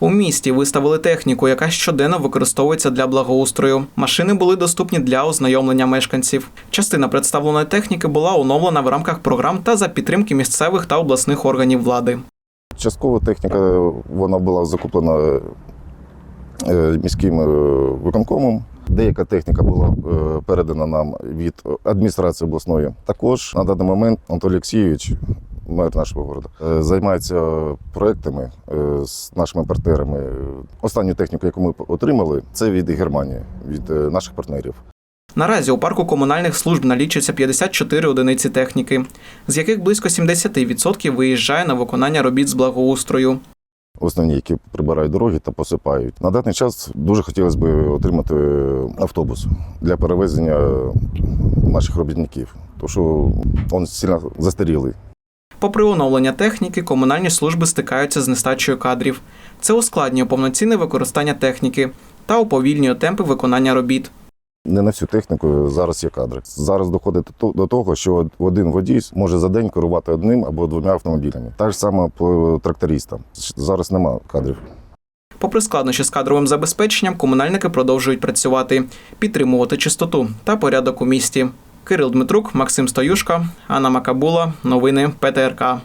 У місті виставили техніку, яка щоденно використовується для благоустрою. Машини були доступні для ознайомлення мешканців. Частина представленої техніки була оновлена в рамках програм та за підтримки місцевих та обласних органів влади. Частково техніка вона була закуплена е, міським е, виконкомом. Деяка техніка була е, передана нам від адміністрації обласної. Також на даний момент Анатолій Олексійович, мер нашого міста, е, займається проектами е, з нашими партнерами. Останню техніку, яку ми отримали, це від Германії, від е, наших партнерів. Наразі у парку комунальних служб налічується 54 одиниці техніки, з яких близько 70% виїжджає на виконання робіт з благоустрою. Основні, які прибирають дороги та посипають. На даний час дуже хотілося б отримати автобус для перевезення наших робітників, тому що він сильно застарілий. Попри оновлення техніки, комунальні служби стикаються з нестачею кадрів. Це ускладнює повноцінне використання техніки та уповільнює темпи виконання робіт. Не на всю техніку зараз є кадри. Зараз доходить до- того, що один водій може за день керувати одним або двома автомобілями. Так ж саме по трактористам. Зараз нема кадрів. Попри складнощі з кадровим забезпеченням, комунальники продовжують працювати, підтримувати чистоту та порядок у місті. Кирил Дмитрук, Максим Стоюшка, Анна Макабула. Новини ПТРК.